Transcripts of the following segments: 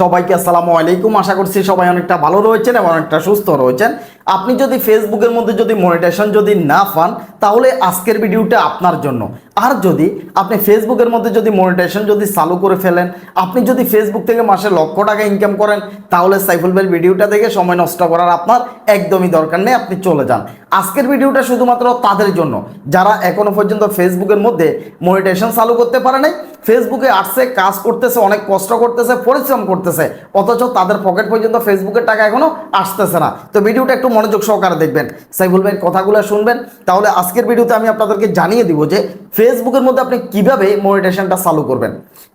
সবাইকে আসসালামু আলাইকুম। আশা করছি সবাই অনেকটা ভালো রয়েছেন এবং অনেকটা সুস্থ রয়েছেন। আপনি যদি ফেসবুকের মধ্যে যদি মনিটেশন যদি না পান, তাহলে আজকের ভিডিওটা আপনার জন্য। আর যদি আপনি ফেসবুকের মধ্যে যদি মনিটেশন যদি চালু করে ফেলেন, আপনি যদি ফেসবুক থেকে মাসে লক্ষ টাকা ইনকাম করেন, তাহলে সাইফুল ভাইয়ের ভিডিওটা দেখে সময় নষ্ট করার আপনার একদমই দরকার নেই, আপনি চলে যান। আজকের ভিডিওটা শুধুমাত্র তাদের জন্য। যারা এখনও পর্যন্ত ফেসবুকের মধ্যে মনিটেশন চালু করতে পারে নাই ফেসবুকে আসছে, কাজ করতেছে, অনেক কষ্ট করতেছে, পরিশ্রম করতেছে, অথচ তাদের পকেট পর্যন্ত ফেসবুকের টাকা এখনও আসতেছে না। তো ভিডিওটা একটু মনোযোগ সহকারে দেখবেন। সাইফুল ভাইয়ের কথাগুলো শুনবেন। তাহলে আজকের ভিডিওতে আমি আপনাদেরকে জানিয়ে দিব যে ফেসবুকের মধ্যে আপনি কীভাবে মনিটেশনটা চালু করবেন।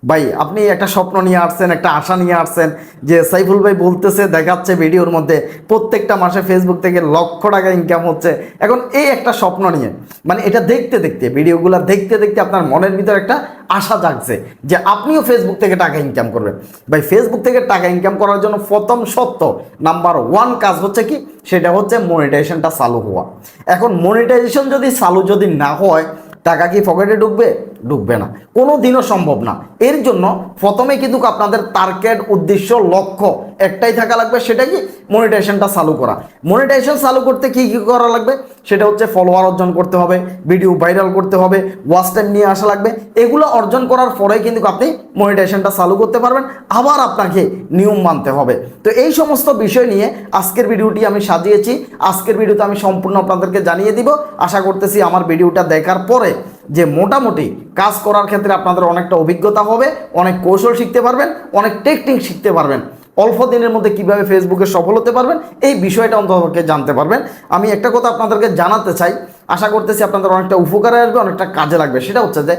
ভাই, আপনি একটা স্বপ্ন নিয়ে আসছেন, একটা আশা নিয়ে আসছেন যে সাইফুল ভাই বলতেছে, দেখাচ্ছে ভিডিওর মধ্যে প্রত্যেকটা মাসে ফেসবুক থেকে লক্ষ টাকা ইনকাম হচ্ছে। এখন এই একটা স্বপ্ন নিয়ে মানে এটা দেখতে দেখতে, ভিডিওগুলো দেখতে দেখতে আপনার মনের ভিতর একটা আশা জাগছে যে আপনিও ফেসবুক থেকে টাকা ইনকাম করবেন। ভাই ফেসবুক থেকে টাকা ইনকাম করার জন্য প্রথম সত্য নাম্বার ওয়ান কাজ হচ্ছে কি? সেটা হচ্ছে মনিটাইজেশনটা চালু হওয়া। এখন মনিটাইজেশন যদি চালু যদি না হয়, টাকা কি পকেটে ঢুকবে? ঢুকবে না। কোনো দিনও সম্ভব না। এর জন্য প্রথমে কিন্তু আপনাদের টার্গেট উদ্দেশ্য, লক্ষ্য একটাই থাকা লাগবে, সেটা কি? মনিটাইজেশনটা চালু করা। মনিটাইজেশন চালু করতে কি কি করা লাগবে? সেটা হচ্ছে ফলোয়ার অর্জন করতে হবে ভিডিও ভাইরাল করতে হবে ওয়াচ টাইম নিয়ে আসা লাগবে। এগুলো অর্জন করার পরে কিন্তু আপনি মনিটাইজেশনটা চালু করতে পারবেন, আবার আপনাকে নিয়ম মানতে হবে। তো এই সমস্ত বিষয় নিয়ে আজকের ভিডিওটি আমি সাজিয়েছি, আজকের ভিডিওতে আমি সম্পূর্ণ আপনাদেরকে জানিয়ে দিব। আশা করতেছি আমার ভিডিওটা দেখার পরে যে মোটামুটি কাজ করার ক্ষেত্রে আপনাদের অনেকটা অভিজ্ঞতা হবে, অনেক কৌশল শিখতে পারবেন, অনেক টেকনিক শিখতে পারবেন। অল্প দিনের মধ্যে কীভাবে ফেসবুকে সফল হতে পারবেন, এই বিষয়টা অন্ততপক্ষে জানতে পারবেন। আমি একটা কথা আপনাদেরকে জানাতে চাই, আশা করতেছি আপনাদের অনেকটা উপকারে আসবে, অনেকটা কাজে লাগবে। সেটা হচ্ছে যে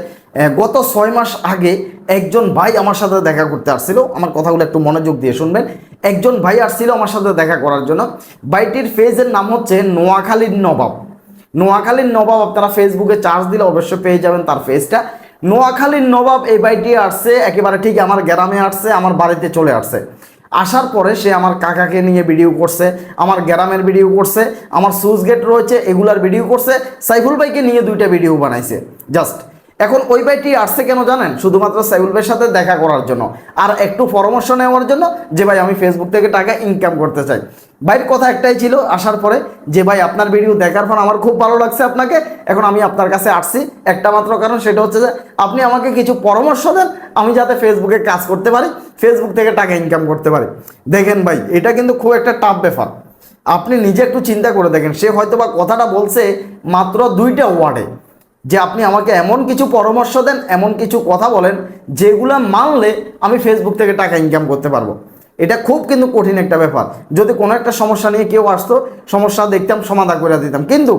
গত ছয় মাস আগে একজন ভাই আমার সাথে দেখা করতে আসছিল। আমার কথাগুলো একটু মনোযোগ দিয়ে শুনবেন। একজন ভাই আসছিল আমার সাথে দেখা করার জন্য। ভাইটির ফেজের নাম হচ্ছে নোয়াখালীর নবাব। নোয়াখালীর নবাব, আপনারা ফেসবুকে চার্জ দিলে অবশ্যই পেয়ে যাবেন তার ফেজটা নোয়াখালীর নবাব এই বাইটি আসছে, একেবারে ঠিক আমার গ্রামে আসছে, আমার বাড়িতে চলে আসছে। আসার পরে সে আমার কাকাকে নিয়ে ভিডিও করছে, আমার গ্রামের ভিডিও করছে, আমার সুইচ গেট রয়েছে, এগুলার ভিডিও করছে, সাইফুল ভাইকে নিয়ে দুইটা ভিডিও বানাইছে জাস্ট এখন ওই ভাইটি আসছে কেন জানেন? শুধুমাত্র সাইফুল ভাইয়ের সাথে দেখা করার জন্য, আর একটু পরামর্শ নেওয়ার জন্য যে ভাই, আমি ফেসবুক থেকে টাকা ইনকাম করতে চাই। ভাইয়ের কথা একটাই ছিল আসার পরে যে, ভাই, আপনার ভিডিও দেখার পর আমার খুব ভালো লাগছে আপনাকে। এখন আমি আপনার কাছে আসছি। একটা মাত্র কারণ, সেটা হচ্ছে যে, আপনি আমাকে কিছু পরামর্শ দেন, আমি যাতে ফেসবুকে কাজ করতে পারি ফেসবুক থেকে টাকা ইনকাম করতে পারি। দেখেন ভাই, এটা কিন্তু খুব একটা টাফ ব্যাপার। আপনি নিজে একটু চিন্তা করে দেখেন, সে হয়তো বা কথাটা বলছে মাত্র দুইটা ওয়ার্ডে যে, আপনি আমাকে এমন কিছু পরামর্শ দেন, এমন কিছু কথা বলেন, যেগুলো মানলে আমি ফেসবুক থেকে টাকা ইনকাম করতে পারব। এটা খুব কিন্তু কঠিন একটা ব্যাপার। যদি কোনো একটা সমস্যা নিয়ে কেউ আসতো, সমস্যা দেখতাম, সমাধান করে দিতাম। কিন্তু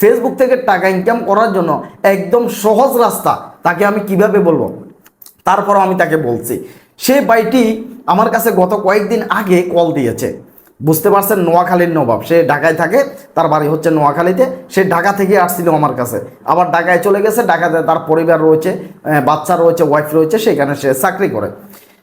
ফেসবুক থেকে টাকা ইনকাম করার জন্য একদম সহজ রাস্তা, তাকে আমি কীভাবে বলব? তারপরও আমি তাকে বলছি। সে বাইটি আমার কাছে গত কয়েকদিন আগে কল দিয়েছে। বুঝতে পারছেন? নোয়াখালীর নবাব। সে ঢাকায় থাকে, তার বাড়ি হচ্ছে নোয়াখালীতে। সে ঢাকা থেকে আসছিল আমার কাছে। আবার ঢাকায় চলে গেছে, ঢাকাতে তার পরিবার রয়েছে বাচ্চা রয়েছে ওয়াইফ রয়েছে, সেখানে সে চাকরি করে।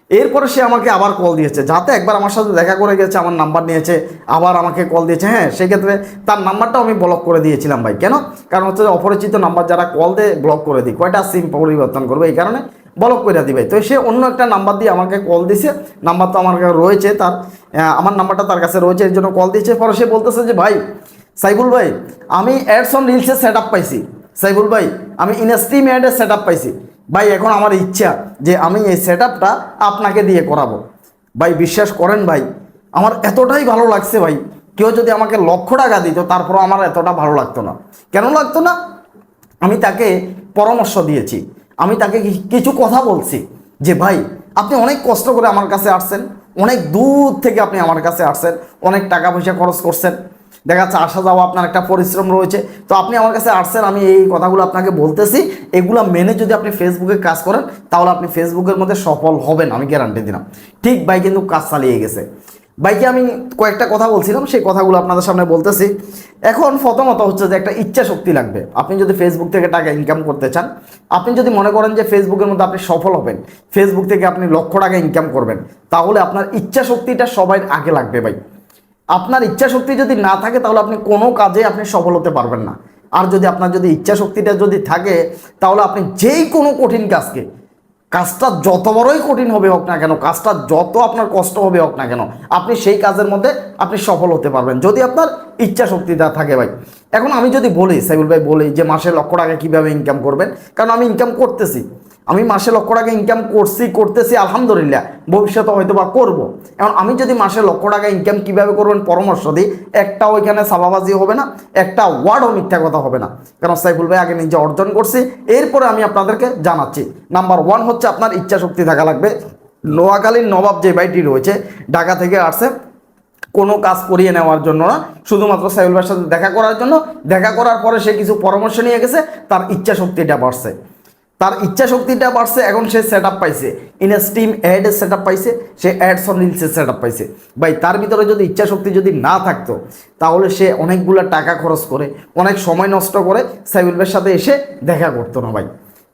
এরপরে সে আমাকে আবার কল দিয়েছে। যাতে একবার আমার সাথে দেখা করে গেছে, আমার নাম্বার নিয়েছে, আবার আমাকে কল দিয়েছে। হ্যাঁ সেক্ষেত্রে তার নাম্বারটাও আমি ব্লক করে দিয়েছিলাম ভাই। কেন? কারণ হচ্ছে অপরিচিত নাম্বার যারা কল দেয় ব্লক করে দিই। কয়টা সিম পরিবর্তন করবে এই কারণে ব্লক করে দিবে তো সে অন্য একটা নাম্বার দিয়ে আমাকে কল দিছে। নাম্বার তো আমার রয়েছে তার আমার নাম্বারটা তার কাছে রয়েছে, এর জন্য কল দিয়েছে। পরে সে বলতেছে যে, ভাই সাইবুল ভাই, আমি অ্যাডস অন রিলসের সেট আপ পাইছি। সাইবুল ভাই, আমি ইনস্ট্রিম অ্যাডের সেট আপ পাইছি। ভাই, এখন আমার ইচ্ছা যে আমি এই সেট আপনাকে দিয়ে করাবো। ভাই, বিশ্বাস করেন ভাই, আমার এতটাই ভালো লাগছে ভাই। কেউ যদি আমাকে লক্ষ টাকা দিত, তারপরও আমার এতটা ভালো লাগতো না। কেন লাগতো না? আমি তাকে পরামর্শ দিয়েছি। আমি তাকে কিছু কথা বলছি যে, ভাই, আপনি অনেক কষ্ট করে আমার কাছে আসছেন। অনেক দূর থেকে আপনি আমার কাছে আসছেন। অনেক টাকা পয়সা খরচ করছেন। দেখা যাচ্ছে আসা যাওয়া আপনার একটা পরিশ্রম রয়েছে। তো আপনি আমার কাছে আসছেন, আমি এই কথাগুলো আপনাকে বলতেছি। এগুলো মেনে যদি আপনি ফেসবুকে কাজ করেন, তাহলে আপনি ফেসবুকের মধ্যে সফল হবেন, আমি গ্যারান্টি দিলাম। ঠিক ভাই কিন্তু কাজ চালিয়ে গেছে। ভাইকে আমি কয়েকটা কথা বলছিলাম, সেই কথাগুলো আপনাদের সামনে বলতেছি। এখন প্রথমত হচ্ছে যে একটা ইচ্ছা শক্তি লাগবে। আপনি যদি ফেসবুক থেকে টাকা ইনকাম করতে চান, আপনি যদি মনে করেন যে ফেসবুকের মধ্যে আপনি সফল হবেন ফেসবুক থেকে আপনি লক্ষ টাকা ইনকাম করবেন, তাহলে আপনার ইচ্ছা শক্তিটা সবাই আগে লাগবে ভাই। আপনার ইচ্ছা শক্তি যদি না থাকে, তাহলে আপনি কোনো কাজে আপনি সফল হতে পারবেন না। আর যদি আপনার যদি ইচ্ছা শক্তিটা যদি থাকে, তাহলে আপনি যেই কোনো কঠিন কাজকে, কাজটা যত বড়ই কঠিন হবে হোক না কেন, কাজটা যত আপনার কষ্ট হবে হোক না কেন, আপনি সেই কাজের মধ্যে আপনি সফল হতে পারবেন, যদি আপনার ইচ্ছা শক্তিটা থাকে ভাই। এখন আমি যদি বলি সাইবুল ভাই বলি যে, মাসে লক্ষ টাকা কীভাবে ইনকাম করবেন? কারণ আমি ইনকাম করতেছি। আমি মাসে লক্ষ টাকা ইনকাম করছি, করতেছি, আলহামদুলিল্লাহ, ভবিষ্যতে হয়তো বা করব। এখন আমি যদি মাসে লক্ষ টাকা ইনকাম কীভাবে করবেন পরামর্শ দিই একটা ওইখানে সাবাবাজি হবে না, একটা ওয়ার্ডও মিথ্যা কথা হবে না। কারণ সাইফুল ভাই আগে নিজে অর্জন করছি, এরপরে আমি আপনাদেরকে জানাচ্ছি। নাম্বার ওয়ান হচ্ছে আপনার ইচ্ছা শক্তি থাকা লাগবে। নোয়াখালীর নবাব যে ভাইটি রয়েছে, ঢাকা থেকে আসছে, কোনো কাজ করিয়ে নেওয়ার জন্য না, শুধুমাত্র সাইফুল ভাইয়ের সাথে দেখা করার জন্য। দেখা করার পরে সে কিছু পরামর্শ নিয়ে গেছে, তার ইচ্ছা শক্তিটা বাড়ছে। তার ইচ্ছা শক্তিটা বাড়ছে, এখন সে সেট আপ পাইছে ইন স্টিম অ্যাডের সেট আপ পাইছে, সে অ্যাডস অন রিলসের সেট আপ পাইছে। ভাই, তার ভিতরে যদি ইচ্ছা শক্তি যদি না থাকতো, তাহলে সে অনেকগুলো টাকা খরচ করে, অনেক সময় নষ্ট করে সাইবুলের সাথে এসে দেখা করতো না ভাই।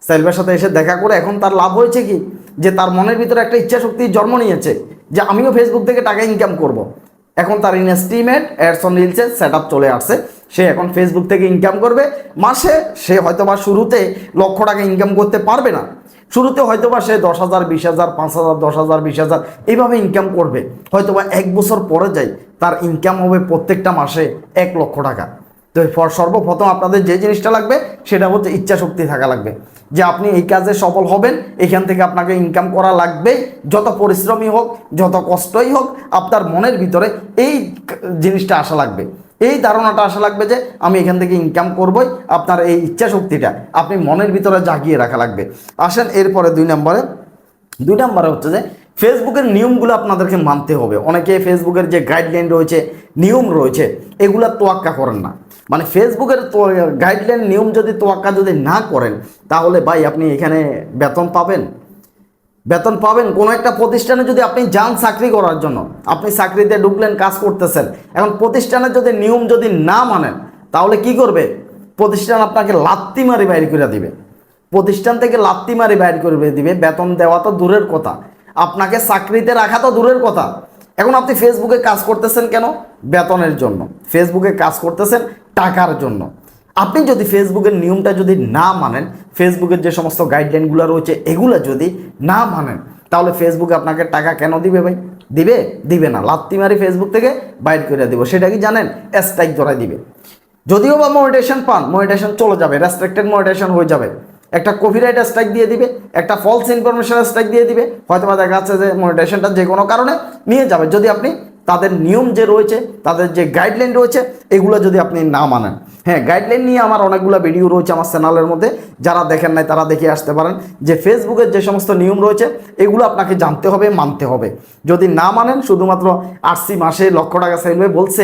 সাইলবের সাথে এসে দেখা করে এখন তার লাভ হয়েছে কি? যে তার মনের ভিতরে একটা ইচ্ছা শক্তি জন্ম নিয়েছে, যে আমিও ফেসবুক থেকে টাকা ইনকাম করব। এখন তার ইন স্টিম ইনস্টিমেট অ্যাডস অন রিলসের সেট আপ চলে আসছে। সে এখন ফেসবুক থেকে ইনকাম করবে। মাসে সে হয়তো বা শুরুতে লক্ষ টাকা ইনকাম করতে পারবে না। শুরুতে হয়তো বা সে দশ হাজার, বিশ হাজার, পাঁচ হাজার, দশ হাজার, বিশ হাজার এইভাবে ইনকাম করবে। হয়তো বা এক বছর পরে যাই তার ইনকাম হবে প্রত্যেকটা মাসে এক লক্ষ টাকা। তো সর্বপ্রথম আপনাদের যে জিনিসটা লাগবে সেটা হচ্ছে ইচ্ছা শক্তি থাকা লাগবে। যে আপনি এই কাজে সফল হবেন, এখান থেকে আপনাকে ইনকাম করা লাগবে। যত পরিশ্রমী হোক, যত কষ্টই হোক, আপনার মনের ভিতরে এই জিনিসটা আসা লাগবে। এই ধারণাটা আসা লাগবে যে আমি এখান থেকে ইনকাম করবই, আপনার এই ইচ্ছা শক্তিটা আপনি মনের ভিতরে জাগিয়ে রাখা লাগবে। আসেন এরপরে দুই নম্বরে। দুই নম্বরে হচ্ছে যে ফেসবুকের নিয়মগুলো আপনাদেরকে মানতে হবে। অনেকে ফেসবুকের যে গাইডলাইন রয়েছে, নিয়ম রয়েছে, এগুলো তোয়াক্কা করেন না। মানে ফেসবুকের গাইডলাইন নিয়ম যদি তোয়াক্কা যদি না করেন, তাহলে ভাই আপনি এখানে বেতন পাবেন? বেতন পাবেন কোনো একটা প্রতিষ্ঠানে যদি আপনি যান চাকরি করার জন্য। আপনি চাকরিতে ঢুকলেন, কাজ করতেছেন। এখন প্রতিষ্ঠানের যদি নিয়ম যদি না মানেন, তাহলে কি করবে? প্রতিষ্ঠান আপনাকে লাত্তি মারি বাইর করে দিবে। প্রতিষ্ঠান থেকে লাত্তি মারি বাইর করে দিবে। বেতন দেওয়া তো দূরের কথা। আপনাকে চাকরিতে রাখা তো দূরের কথা। এখন আপনি ফেসবুকে কাজ করতেছেন কেন? বেতনের জন্য। ফেসবুকে কাজ করতেছেন টাকার জন্য। আপনি যদি ফেসবুকের নিয়মটা যদি না মানেন ফেসবুকের যে সমস্ত গাইডলাইনগুলো রয়েছে, এগুলো যদি না মানেন, তাহলে ফেসবুকে আপনাকে টাকা কেন দিবে ভাই? দিবে? দিবে না। লাত্তি মারি ফেসবুক থেকে বাইর করে দিব। সেটা কি জানেন? স্ট্রাইক ধরাই দিবে। যদিও বা মনিটেশন পান মনিটেশন চলে যাবে রেস্ট্রিক্টেড মনিটেশন হয়ে যাবে। একটা কপিরাইট স্ট্রাইক দিয়ে দিবে, একটা ফলস ইনফরমেশন স্ট্রাইক দিয়ে দিবে। হয়তো বা দেখা যাচ্ছে যে মনিটেশনটা যে কোনো কারণে নিয়ে যাবে। যদি আপনি তাদের নিয়ম যে রয়েছে, তাদের যে গাইডলাইন রয়েছে, এগুলো যদি আপনি না মানেন। হ্যাঁ গাইডলাইন নিয়ে আমার অনেকগুলো ভিডিও রয়েছে আমার চ্যানেলের মধ্যে। যারা দেখেন নাই, তারা দেখে আসতে পারেন যে ফেসবুকের যে সমস্ত নিয়ম রয়েছে, এগুলো আপনাকে জানতে হবে, মানতে হবে। যদি না মানেন, শুধুমাত্র আরসি মাসে লক্ষ টাকা সাইফুল ভাই বলছে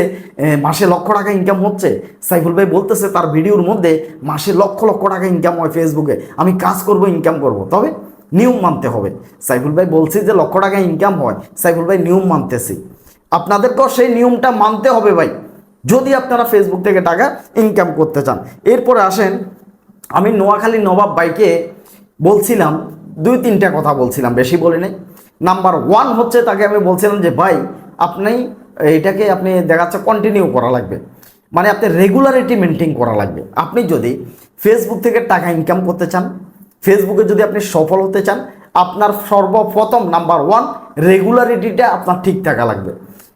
মাসে লক্ষ টাকা ইনকাম হচ্ছে, সাইফুল ভাই বলতেছে তার ভিডিওর মধ্যে মাসে লক্ষ লক্ষ টাকা ইনকাম হয় ফেসবুকে আমি কাজ করব ইনকাম করব। তবে নিয়ম মানতে হবে। সাইফুল ভাই বলছি যে লক্ষ টাকা ইনকাম হয়। সাইফুল ভাই নিয়ম মানতেছি। আপনাদেরকেও সেই নিয়মটা মানতে হবে ভাই। যদি আপনারা ফেসবুক থেকে টাকা ইনকাম করতে চান। এরপরে আসেন, আমি নোয়াখালী নবাব বাইকে বলছিলাম, দুই তিনটা কথা বলছিলাম, বেশি বলি নাই। নাম্বার ওয়ান হচ্ছে তাকে আমি বলছিলাম যে, ভাই, আপনি এটাকে আপনি দেখাচ্ছে কন্টিনিউ করা লাগবে। মানে আপনি রেগুলারিটি মেনটেন করা লাগবে। আপনি যদি ফেসবুক থেকে টাকা ইনকাম করতে চান ফেসবুকে যদি আপনি সফল হতে চান, আপনার সর্বপ্রথম নাম্বার ওয়ান রেগুলারিটিটা আপনার ঠিক থাকা লাগবে।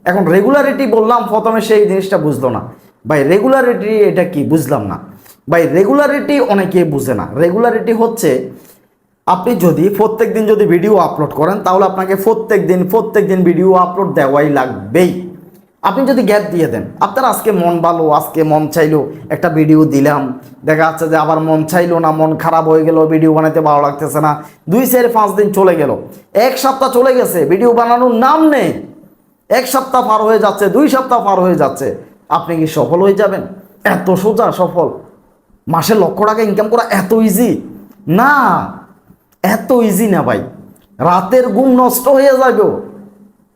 এখন রেগুলারিটি বললাম, প্রথমে সেই জিনিসটা বুঝলো না। ভাই রেগুলারিটি এটা কি? বুঝলাম না। ভাই রেগুলারিটি অনেকে বুঝে না। রেগুলারিটি হচ্ছে, আপনি যদি প্রত্যেক দিন যদি ভিডিও আপলোড করেন, তাহলে আপনাকে প্রত্যেক দিন প্রত্যেক দিন ভিডিও আপলোড দেওয়াই লাগবেই। আপনি যদি গ্যাপ দিয়ে দেন, আপনার আজকে মন ভালো, আজকে মন চাইলো, একটা ভিডিও দিলাম। দেখা যাচ্ছে যে আবার মন চাইলো না, মন খারাপ হয়ে গেল ভিডিও বানাতে ভালো লাগতেছে না। দুই, চার, পাঁচ দিন চলে গেল। এক সপ্তাহ চলে গেছে ভিডিও বানানোর নাম নেই। এক সপ্তাহ পার হয়ে যাচ্ছে, দুই সপ্তাহ পার হয়ে যাচ্ছে। আপনি কি সফল হয়ে যাবেন? এত সোজা সফল। মাসে লক্ষ টাকা ইনকাম করা এত ইজি না, এত ইজি না ভাই। রাতের ঘুম নষ্ট হয়ে যাবে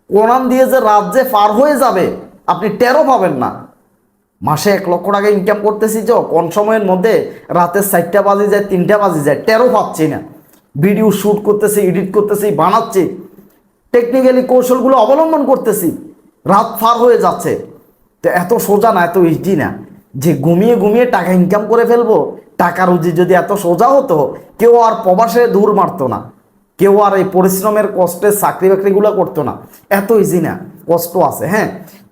কোরআন দিয়ে যে রাত যে পার হয়ে যাবে, আপনি টেরও পাবেন না। মাসে এক লক্ষ টাকা ইনকাম করতেছি তো কোন সময়ের মধ্যে রাতের চারটা বাজে যায়, তিনটা বাজে যায়, টেরও পাচ্ছি না। ভিডিও শ্যুট করতেছি এডিট করতেছি, বানাচ্ছি। টেকনিক্যালি কৌশলগুলো অবলম্বন করতেছি। রাত ফার হয়ে যাচ্ছে। তো এত সোজা না, এত ইজি না। যে ঘুমিয়ে ঘুমিয়ে টাকা ইনকাম করে ফেলব, টাকা রুজি যদি এত সোজা হতো, কেউ আর প্রবাসে দূর মারতো না। কেউ আর এই পরিশ্রমের কষ্টের চাকরি বাকরিগুলো করতো না। এত ইজি না, কষ্ট আছে হ্যাঁ?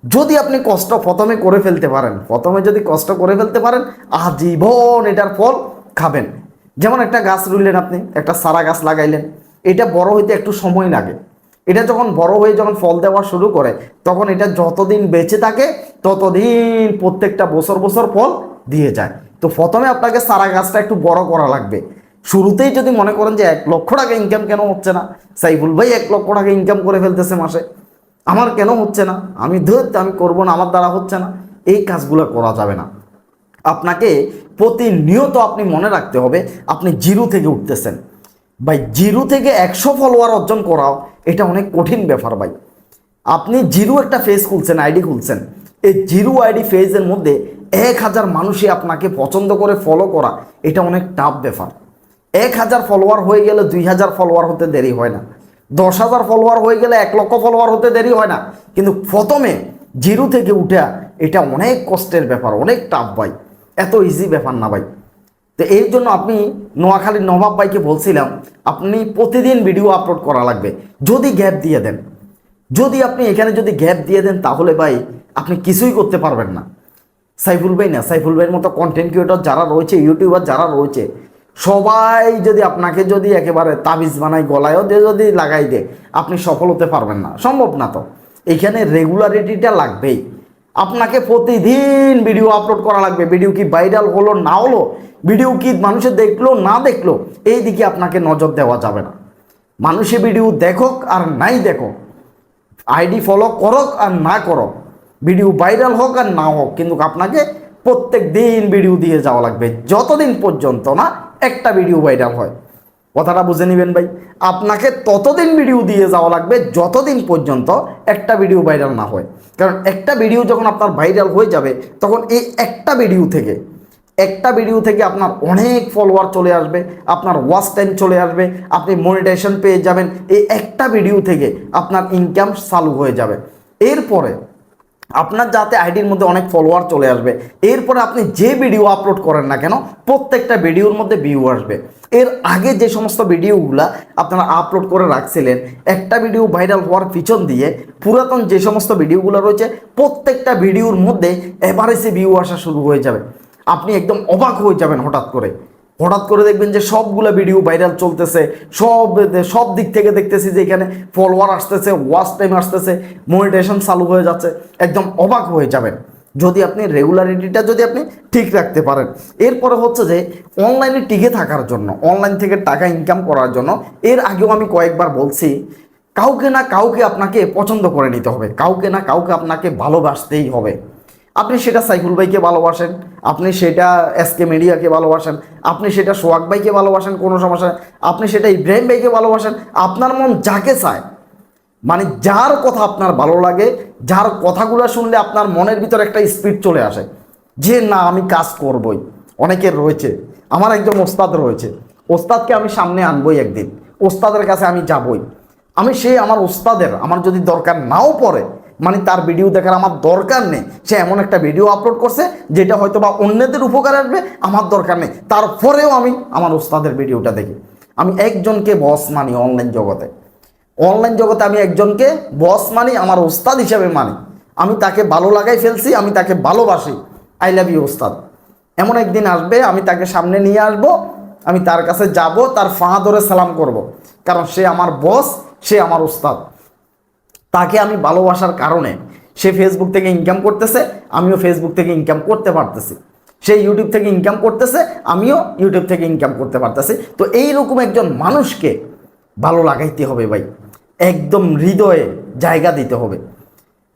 যদি আপনি কষ্ট প্রথমে করে ফেলতে পারেন, প্রথমে যদি কষ্ট করে ফেলতে পারেন, আজীবন এটার ফল খাবেন। যেমন একটা গাছ রুইলেন আপনি, একটা সারা গাছ লাগাইলেন। এটা বড় হইতে একটু সময় লাগে। এটা যখন বড় হয়ে যখন ফল দেওয়া শুরু করে, তখন এটা যতদিন বেঁচে থাকে, ততদিন প্রত্যেকটা বছর বছর ফল দিয়ে যায়। তো প্রথমে আপনাকে সারা গাছটা একটু বড় করা লাগবে। শুরুতেই যদি মনে করেন যে এক লক্ষ টাকা ইনকাম কেন হচ্ছে না? সাইফুল ভাই এক লক্ষ টাকা ইনকাম করে ফেলতেছে মাসে। আমার কেন হচ্ছে না? আমি ধর, আমি করব না, আমার দ্বারা হচ্ছে না। এই কাজগুলো করা যাবে না। আপনাকে প্রতিনিয়ত আপনি মনে রাখতে হবে, আপনি জিরো থেকে উঠতেছেন। ভাই, জিরো থেকে একশো ফলোয়ার অর্জন করাও এটা অনেক কঠিন ব্যাপার ভাই। আপনি জিরো একটা ফেজ খুলছেন আইডি খুলছেন, এই জিরো আইডি ফেজের মধ্যে এক হাজার মানুষই আপনাকে পছন্দ করে ফলো করা, এটা অনেক টাফ ব্যাপার। এক হাজার ফলোয়ার হয়ে গেলে দুই হাজার ফলোয়ার হতে দেরি হয় না। দশ হাজার ফলোয়ার হয়ে গেলে এক লক্ষ ফলোয়ার হতে দেরি হয় না। কিন্তু প্রথমে জিরো থেকে উঠা এটা অনেক কষ্টের ব্যাপার, অনেক টাফ ভাই। এত ইজি ব্যাপার না ভাই। তো এর জন্য আপনি নোয়াখালীর নবাব ভাইকে বলছিলাম, আপনি প্রতিদিন ভিডিও আপলোড করা লাগবে। যদি গ্যাপ দিয়ে দেন। যদি আপনি এখানে যদি গ্যাপ দিয়ে দেন, তাহলে ভাই আপনি কিছুই করতে পারবেন না। সাইফুল ভাই না, সাইফুল ভাইয়ের মতো কন্টেন্ট ক্রিয়েটর যারা রয়েছে ইউটিউবার যারা রয়েছে, সবাই যদি আপনাকে যদি একেবারে তাবিজ বানায়, গলায়ও দিয়ে যদি লাগাই দেয়, আপনি সফল হতে পারবেন না। সম্ভব না তো। এইখানে রেগুলারিটিটা লাগবেই। আপনাকে প্রতিদিন ভিডিও আপলোড করা লাগবে। ভিডিও কি ভাইরাল হলো, না হলো? ভিডিও কি মানুষে দেখল, না দেখল? এই দিকে আপনাকে নজর দেওয়া যাবে না। মানুষে ভিডিও দেখক আর নাই দেখো আইডি ফলো করক আর না করক। ভিডিও ভাইরাল হোক আর না হোক, কিন্তু আপনাকে প্রত্যেক দিন ভিডিও দিয়ে যাওয়া লাগবে। যতদিন পর্যন্ত না একটা ভিডিও ভাইরাল হয়। কথাটা বুঝে নেবেন ভাই? আপনাকে ততদিন ভিডিও দিয়ে যাওয়া লাগবে, যতদিন পর্যন্ত একটা ভিডিও ভাইরাল না হয়। কারণ একটা ভিডিও যখন আপনার ভাইরাল হয়ে যাবে, তখন এই একটা ভিডিও থেকে, একটা ভিডিও থেকে আপনার অনেক ফলোয়ার চলে আসবে, আপনার ওয়াচ টাইম চলে আসবে, আপনি মনিটাইজেশন পেয়ে যাবেন, এই একটা ভিডিও থেকে আপনার ইনকাম চালু হয়ে যাবে। এরপরে আপনার যাতে আইডির মধ্যে অনেক ফলোয়ার চলে আসবে। এরপরে আপনি যে ভিডিও আপলোড করেন না কেন, প্রত্যেকটা ভিডিওর মধ্যে ভিউ আসবে। এর আগে যে সমস্ত ভিডিওগুলা আপনারা আপলোড করে রাখছিলেন, একটা ভিডিও ভাইরাল হওয়ার পিছন দিয়ে পুরাতন যে সমস্ত ভিডিওগুলো রয়েছে, প্রত্যেকটা ভিডিওর মধ্যে এভারেজে ভিউ আসা শুরু হয়ে যাবে। আপনি একদম অবাক হয়ে যাবেন হঠাৎ করে। হঠাৎ করে দেখবেন যে সবগুলো ভিডিও ভাইরাল চলতেছে। সব সব দিক থেকে দেখতেছি যে এখানে ফলোয়ার আসতেছে ওয়াচ টাইম আসতেছে মনিটেশন চালু হয়ে যাচ্ছে। একদম অবাক হয়ে যাবেন। যদি আপনি রেগুলারিটিটা যদি আপনি ঠিক রাখতে পারেন। এরপরে হচ্ছে যে অনলাইনে টিকে থাকার জন্য অনলাইন থেকে টাকা ইনকাম করার জন্য, এর আগেও আমি কয়েকবার বলছি, কাউকে না কাউকে আপনাকে পছন্দ করে নিতে হবে। কাউকে না কাউকে আপনাকে ভালোবাসতেই হবে। আপনি সেটা সাইফুল ভাইকে ভালোবাসেন, আপনি সেটা এস কে মিডিয়াকে ভালোবাসেন, আপনি সেটা সোহাগ ভাইকে ভালোবাসেন, কোনো সমস্যা আপনি সেটা ইব্রাহিম ভাইকে ভালোবাসেন, আপনার মন যাকে চায়। মানে যার কথা আপনার ভালো লাগে, যার কথাগুলো শুনলে আপনার মনের ভিতর একটা স্পিড চলে আসে। যে না, আমি কাজ করবই। অনেকের রয়েছে। আমার একজন ওস্তাদ রয়েছে। ওস্তাদকে আমি সামনে আনবই একদিন। ওস্তাদের কাছে আমি যাবই। আমি সেই আমার ওস্তাদের, আমার যদি দরকার নাও পড়ে মানে তার ভিডিও দেখার আমার দরকার নেই। সে এমন একটা ভিডিও আপলোড করছে, যেটা হয়তো বা অন্যদের উপকার আসবে, আমার দরকার নেই। তারপরেও আমি আমার ওস্তাদের ভিডিওটা দেখি। আমি একজনকে বস মানি অনলাইন জগতে। অনলাইন জগতে আমি একজনকে বস মানি, আমার ওস্তাদ হিসাবে মানি। আমি তাকে ভালো লাগাই ফেলছি, আমি তাকে ভালোবাসি। আই লাভ ইউ ওস্তাদ। এমন একদিন আসবে, আমি তাকে সামনে নিয়ে আসব, আমি তার কাছে যাব, তার ফাঁ ধরে সালাম করব। কারণ সে আমার বস সে আমার ওস্তাদ। তাকে আমি ভালোবাসার কারণে সে ফেসবুক থেকে ইনকাম করতেছে, আমিও ফেসবুক থেকে ইনকাম করতে পারতেছি। সে ইউটিউব থেকে ইনকাম করতেছে, আমিও ইউটিউব থেকে ইনকাম করতে পারতেছি। তো এইরকম একজন মানুষকে ভালো লাগাইতে হবে ভাই। একদম হৃদয়ে জায়গা দিতে হবে।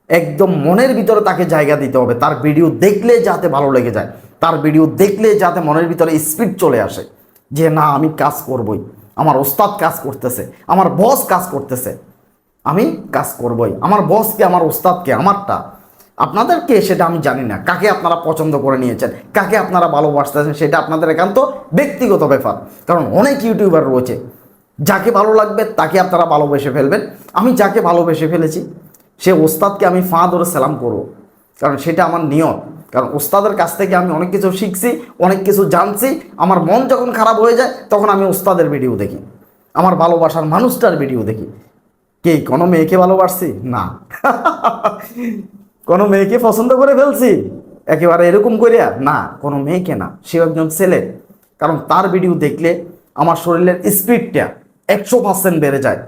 একদম মনের ভিতরে তাকে জায়গা দিতে হবে। তার ভিডিও দেখলে যাতে ভালো লেগে যায়। তার ভিডিও দেখলে যাতে মনের ভিতরে স্পিড চলে আসে। যে না, আমি কাজ করবই। আমার ওস্তাদ কাজ করতেছে। আমার বস কাজ করতেছে। আমি কাজ করবই। আমার বসকে, আমার ওস্তাদকে, আমারটা। আপনাদেরকে সেটা আমি জানি না। কাকে আপনারা পছন্দ করে নিয়েছেন? কাকে আপনারা ভালোবাসতেছেন? সেটা আপনাদের একান্ত ব্যক্তিগত ব্যাপার। কারণ অনেক ইউটিউবার রয়েছে। যাকে ভালো লাগবে, তাকে আপনারা ভালোবেসে ফেলবেন। আমি যাকে ভালোবেসে ফেলেছি, সে ওস্তাদকে আমি ফাঁ ধরে সালাম করব। কারণ সেটা আমার নিয়ত। কারণ ওস্তাদের কাছ থেকে আমি অনেক কিছু শিখছি, অনেক কিছু জানছি। আমার মন যখন খারাপ হয়ে যায়, তখন আমি ওস্তাদের ভিডিও দেখি। আমার ভালোবাসার মানুষটার ভিডিও দেখি। কে, কোনো মেয়েকে ভালোবাসছি? না। কোনো মেয়েকে পছন্দ করে ফেলছি? একেবারে এরকম করিয়া না, কোনো মেয়েকে না। সে একজন ছেলে। কারণ তার ভিডিও দেখলে আমার শরীরের স্পিডটা একশো পার্সেন্ট বেড়ে যায়।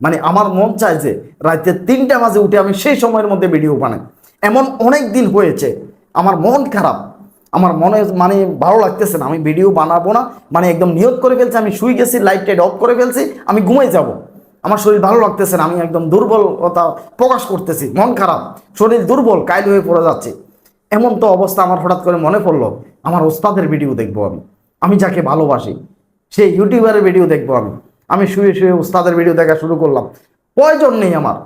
মানে আমার মন চায় যে রাতে তিনটা মাঝে উঠে আমি সেই সময়ের মধ্যে ভিডিও বানাই। এমন অনেক দিন হয়েছে, আমার মন খারাপ। আমার মনে মানে ভালো লাগতেছে না। আমি ভিডিও বানাবো না। মানে একদম নিয়ত করে ফেলছি, আমি শুই গেছি লাইট টাইট অফ করে ফেলছি, আমি ঘুমাই যাব। আমার শরীর ভালো লাগতেছে না, আমি একদম দুর্বলতা প্রকাশ করতেছি, মন খারাপ, শরীর দুর্বল, কাইল হয়ে পড়ে যাচ্ছে। এমন তো অবস্থা আমার হঠাৎ করে মনে পড়ল, আমার ওস্তাদের ভিডিও দেখব আমি আমি যাকে ভালোবাসি, সেই ইউটিউবারের ভিডিও দেখব আমি আমি শুয়ে শুয়ে ওস্তাদের ভিডিও দেখা শুরু করলাম। প্রয়োজন নেই আমার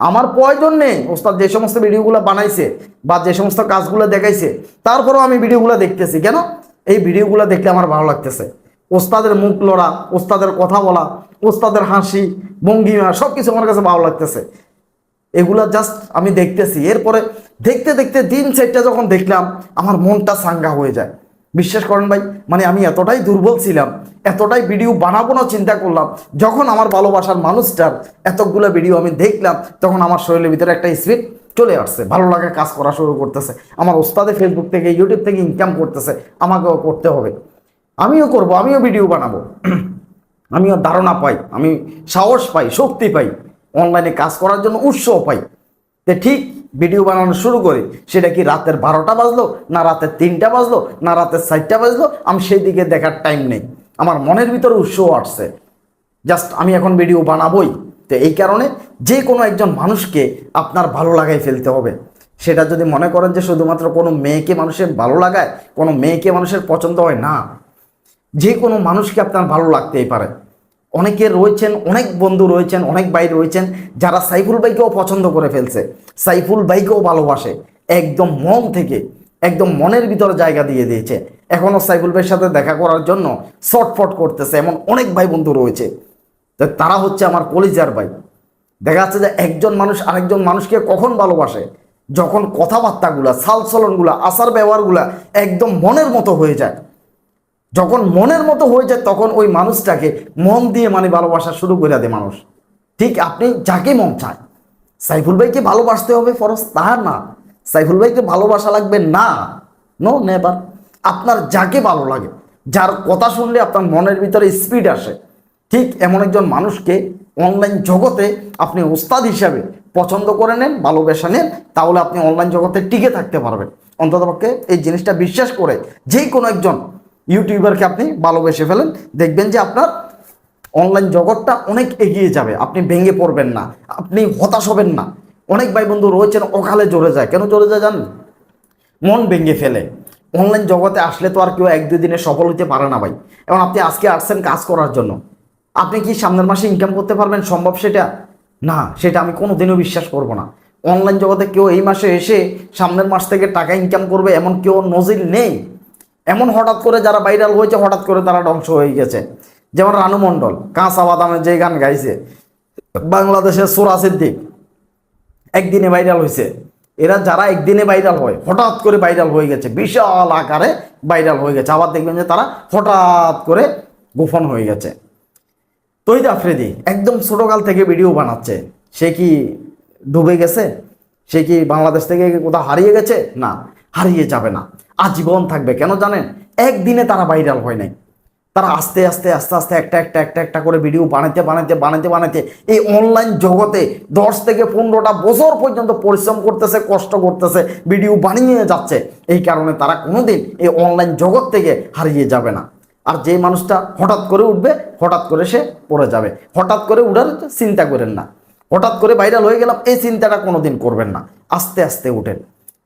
আমার প্রয়োজন নেই, ওস্তাদ যে সমস্ত ভিডিওগুলো বানাইছে বা যে সমস্ত কাজগুলো দেখাইছে, তারপরেও আমি ভিডিওগুলো দেখতেছি, কেন? এই ভিডিওগুলো দেখলে আমার ভালো লাগতেছে। ওস্তাদের মুখ লড়া, ওস্তাদের কথা বলা ওস্তাদের হাসি, ভঙ্গিমা সব কিছু আমার কাছে ভালো লাগতেছে। এগুলা জাস্ট আমি দেখতেছি। এরপরে দেখতে দেখতে দিন সেটটা যখন দেখলাম, আমার মনটা সাঙ্গা হয়ে যায়। বিশ্বাস করেন ভাই মানে আমি এতটাই দুর্বল ছিলাম, এতটাই ভিডিও বানাবো না চিন্তা করলাম, যখন আমার ভালোবাসার মানুষটার এতগুলো ভিডিও আমি দেখলাম, তখন আমার শরীরের ভিতরে একটা স্পিড চলে আসছে। ভালো লাগে কাজ করা শুরু করতেছে। আমার ওস্তাদে ফেসবুক থেকে ইউটিউব থেকে ইনকাম করতেছে। আমাকেও করতে হবে। আমিও করব, আমিও ভিডিও বানাবো। আমিও ধারণা পাই, আমি সাহস পাই, শক্তি পাই অনলাইনে কাজ করার জন্য উৎসাহ পাই। তো ঠিক ভিডিও বানানো শুরু করি, সেটা কি রাতের বারোটা বাজলো, না রাতের তিনটা বাজলো, না রাতের চারটা বাজলো, আমি সেই দিকে দেখার টাইম নেই। আমার মনের ভিতরে উৎসাহ আসছে জাস্ট আমি এখন ভিডিও বানাবই। তো এই কারণে যে কোনো একজন মানুষকে আপনার ভালো লাগাই ফেলতে হবে। সেটা যদি মনে করেন যে শুধুমাত্র কোনো মেয়েকে মানুষের ভালো লাগায়, কোনো মেয়েকে মানুষের পছন্দ হয় না। যে কোনো মানুষকে আপনার ভালো লাগতেই পারে। অনেকে রয়েছেন, অনেক বন্ধু রয়েছেন, অনেক ভাই রয়েছেন, যারা সাইফুল ভাইকেও পছন্দ করে ফেলছে। সাইফুল ভাইকেও ভালোবাসে। একদম মন থেকে, একদম মনের ভিতরে জায়গা দিয়ে দিয়েছে। এখনও সাইফুল ভাইয়ের সাথে দেখা করার জন্য শর্টফট করতেছে, এমন অনেক ভাই বন্ধু রয়েছে। তো তারা হচ্ছে আমার কলিজার ভাই। দেখা যাচ্ছে যে একজন মানুষ আরেকজন মানুষকে কখন ভালোবাসে? যখন কথাবার্তাগুলা, সালসলনগুলা আচার ব্যবহারগুলা একদম মনের মতো হয়ে যায়। যখন মনের মতো হয়ে যায়, তখন ওই মানুষটাকে মন দিয়ে মানে ভালোবাসা শুরু করে দেয় মানুষ। ঠিক আপনি যাকে মন চায়। সাইফুল ভাইকে ভালোবাসতে হবে ফরজ তাহার না। সাইফুল ভাইকে ভালোবাসা লাগবে না। নো নেবার আপনার যাকে ভালো লাগে, যার কথা শুনলে আপনার মনের ভিতরে স্পিড আসে। ঠিক এমন একজন মানুষকে অনলাইন জগতে আপনি ওস্তাদ হিসাবে পছন্দ করে নেন, ভালোবাসা নেন, তাহলে আপনি অনলাইন জগতে টিকে থাকতে পারবেন। অন্ততপক্ষে এই জিনিসটা বিশ্বাস করে যে কোনো একজন ইউটিউবারকে আপনি ভালোবেসে ফেলেন, দেখবেন যে আপনার অনলাইন জগৎটা অনেক এগিয়ে যাবে। আপনি ভেঙে পড়বেন না, আপনি হতাশ হবেন না। অনেক ভাই বন্ধু রয়েছেন, অকালে জ্বলে যায়। কেন জ্বলে যায় জানেন? মন ভেঙে ফেলে। অনলাইন জগতে আসলে তো আর কেউ এক দুই দিনে সফল হতে পারে না ভাই। এবং আপনি আজকে আসছেন কাজ করার জন্য। আপনি কি সামনের মাসে ইনকাম করতে পারবেন? সম্ভব সেটা? না, সেটা আমি কোনো দিনও বিশ্বাস করব না। অনলাইন জগতে কেউ এই মাসে এসে সামনের মাস থেকে টাকা ইনকাম করবে, এমন কেউ নজির নেই। এমন হঠাৎ করে যারা ভাইরাল হয়েছে, হঠাৎ করে তারা ধ্বংস হয়ে গেছে। যেমন রানু মণ্ডল, কাঁচা বাদামের যে গান গাইছে, বাংলাদেশের সোরা সিদ্দিক একদিনে ভাইরাল হয়েছে। এরা যারা একদিনে ভাইরাল হয়, হঠাৎ করে ভাইরাল হয়ে গেছে, বিশাল আকারে ভাইরাল হয়ে গেছে। আবার দেখবেন যে তারা হঠাৎ করে গোপন হয়ে গেছে। তৈদ আফ্রেদি একদম ছোটকাল থেকে ভিডিও বানাচ্ছে। সে কি ডুবে গেছে? সে কি বাংলাদেশ থেকে কোথাও হারিয়ে গেছে? না, হারিয়ে যাবে না। আজীবন থাকবে। কেন জানেন? একদিনে তারা ভাইরাল হয় নাই। তারা আস্তে আস্তে আস্তে আস্তে একটা একটা একটা একটা করে ভিডিও বানাতে বানাতে বানাতে বানাতে এই অনলাইন জগতে দশ থেকে পনেরোটা বছর পর্যন্ত পরিশ্রম করতেছে, কষ্ট করতেছে ভিডিও বানিয়ে যাচ্ছে। এই কারণে তারা কোনোদিন এই অনলাইন জগৎ থেকে হারিয়ে যাবে না। আর যে মানুষটা হঠাৎ করে উঠবে, হঠাৎ করে সে পড়ে যাবে। হঠাৎ করে উঠার চিন্তা করেন না। হঠাৎ করে ভাইরাল হয়ে গেলাম, এই চিন্তাটা কোনোদিন করবেন না। আস্তে আস্তে উঠেন।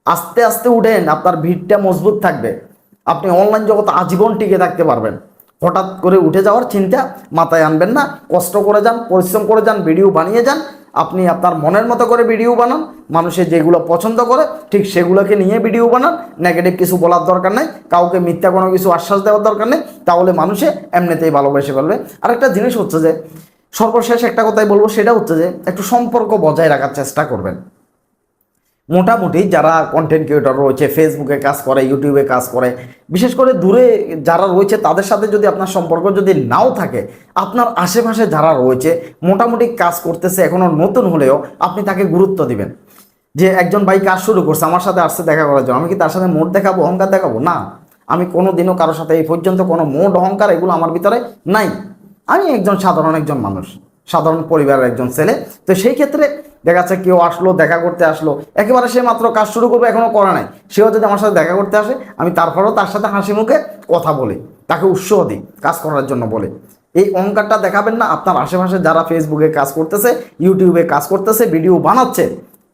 আস্তে আস্তে উঠেন, আপনার ভিড়টা মজবুত থাকবে। আপনি অনলাইন জগতে আজীবন টিকে থাকতে পারবেন। হঠাৎ করে উঠে যাওয়ার চিন্তা মাথায় আনবেন না। কষ্ট করে যান, পরিশ্রম করে যান, ভিডিও বানিয়ে যান। আপনি আপনার মনের মতো করে ভিডিও বানান। মানুষের যেগুলো পছন্দ করে, ঠিক সেগুলোকে নিয়ে ভিডিও বানান। নেগেটিভ কিছু বলার দরকার নেই। কাউকে মিথ্যা কোনো কিছু আশ্বাস দেওয়ার দরকার নেই। তাহলে মানুষে এমনিতেই ভালোবেসে ফেলবে। আরেকটা জিনিস হচ্ছে যে, সর্বশেষ একটা কথাই বলব, সেটা হচ্ছে যে, একটু সম্পর্ক বজায় রাখার চেষ্টা করবেন। মোটামুটি যারা কন্টেন্ট ক্রিয়েটর রয়েছে ফেসবুকে কাজ করে ইউটিউবে কাজ করে, বিশেষ করে দূরে যারা রয়েছে, তাদের সাথে যদি আপনার সম্পর্ক যদি নাও থাকে, আপনার আশেপাশে যারা রয়েছে, মোটামুটি কাজ করতেছে এখনও নতুন হলেও আপনি তাকে গুরুত্ব দিবেন। যে একজন ভাই কাজ শুরু করছে, আমার সাথে আসছে দেখা করার জন্য, আমি কি তার সাথে মোট দেখাবো, অহংকার দেখাবো? না। আমি কোনো দিনও কারোর সাথে এই পর্যন্ত কোনো মোট অহংকার এগুলো আমার ভিতরে নাই। আমি একজন সাধারণ একজন মানুষ। সাধারণ পরিবারের একজন ছেলে। তো সেই ক্ষেত্রে দেখা যাচ্ছে কেউ আসলো, দেখা করতে আসলো, একেবারে সে মাত্র কাজ শুরু করবে, এখনও করে নাই। সেও যদি আমার সাথে দেখা করতে আসে, আমি তারপরেও তার সাথে হাসি মুখে কথা বলি, তাকে উৎসাহ দিই, কাজ করার জন্য বলে। এই অহংকারটা দেখাবেন না, আপনার আশেপাশে যারা ফেসবুকে কাজ করতেছে ইউটিউবে কাজ করতেছে, ভিডিও বানাচ্ছে,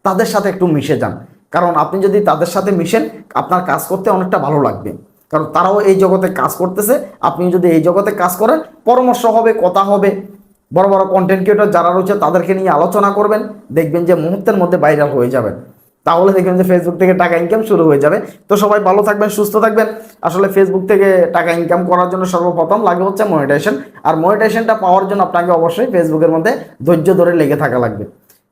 তাদের সাথে একটু মিশে যান। কারণ আপনি যদি তাদের সাথে মিশেন, আপনার কাজ করতে অনেকটা ভালো লাগবে। কারণ তারাও এই জগতে কাজ করতেছে আপনি যদি এই জগতে কাজ করেন, পরামর্শ হবে, কথা হবে বড় বড় কন্টেন্ট ক্রিয়েটর যারা রয়েছে তাদেরকে নিয়ে আলোচনা করবেন, দেখবেন যে মুহূর্তের মধ্যে ভাইরাল হয়ে যাবেন। তাহলে দেখবেন যে ফেসবুক থেকে টাকা ইনকাম শুরু হয়ে যাবে। তো সবাই ভালো থাকবেন, সুস্থ থাকবেন। আসলে ফেসবুক থেকে টাকা ইনকাম করার জন্য সর্বপ্রথম লাগে হচ্ছে মনিটাইজেশন আর মনিটাইজেশনটা পাওয়ার জন্য আপনাকে অবশ্যই ফেসবুকের মধ্যে ধৈর্য ধরে লেগে থাকা লাগবে।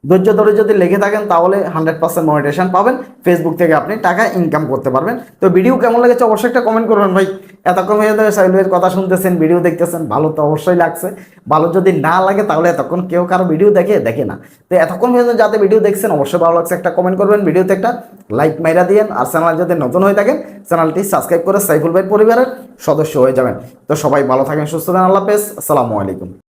ধৈর্য ধরে যদি লেগে থাকেন, তাহলে হান্ড্রেড পার্সেন্ট মনিটেশন পাবেন। ফেসবুক থেকে আপনি টাকা ইনকাম করতে পারবেন। তো ভিডিও কেমন লেগেছে অবশ্যই একটা কমেন্ট করবেন ভাই। এতক্ষণ হয়ে যাবে সাইলের কথা শুনতেছেন ভিডিও দেখতেছেন, ভালো তো অবশ্যই লাগছে। ভালো যদি না লাগে, তাহলে এতক্ষণ কেউ কারও ভিডিও দেখে দেখে না। তো এতক্ষণ পর্যন্ত যাতে ভিডিও দেখছেন, অবশ্যই ভালো লাগছে একটা কমেন্ট করবেন। ভিডিওতে একটা লাইক মাইরা দিয়েন। আর চ্যানেল যদি নতুন হয়ে থাকেন চ্যানেলটি সাবস্ক্রাইব করে সাইফুল ভাই পরিবারের সদস্য হয়ে যাবেন। তো সবাই ভালো থাকেন, সুস্থ থাকেন। আল্লাহ হাফেজ। আসসালামু আলাইকুম।